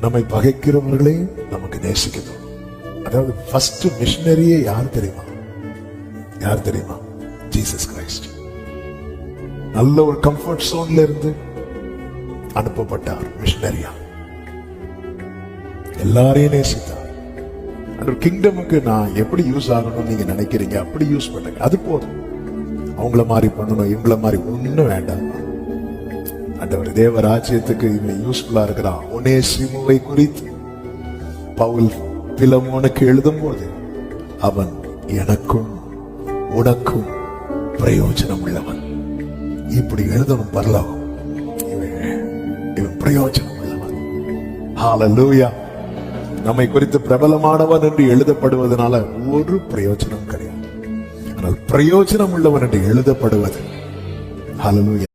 நம்மை பகைக்கிறவர்களே நமக்கு நேசிக்கணும் அதாவது ஃபர்ஸ்ட் மிஷினரியே யார் தெரியுமா? யார் தெரியுமா? ஜீசஸ் கிரைஸ்ட் நல்ல ஒரு கம்ஃபர்ட் சோன்ல இருந்து அனுப்பப்பட்டார் மிஷினரியா எல்லாரையும் நேசித்தார். அந்த கிங்டமுக்கு நான் எப்படி யூஸ் ஆகணும்னு நீங்க நினைக்கிறீங்க? அப்படி யூஸ் பண்ணுங்க. அது போதும். அவங்கள மாதிரி பண்ணணும் இவங்கள மாதிரி ஒன்றும் வேண்டாம். அந்தவர் தேவ ராஜ்யத்துக்கு இவன் யூஸ்ஃபுல்லா இருக்கிறான். உனே சிமுவை குறித்து பவுல் பிலமோனுக்கு எழுதும் போது அவன் எனக்கும் உனக்கும் பிரயோஜனம் உள்ளவன். இப்படி எழுதணும் பரலோகம். இவன் பிரயோஜனம் உள்ளவன். நம்மை குறித்து பிரபலமானவன் என்று எழுதப்படுவதனால ஒரு பிரயோஜனம் கிடையாது. ஆனால் பிரயோஜனம் உள்ளவன் என்று எழுதப்படுவது. ஹalleluya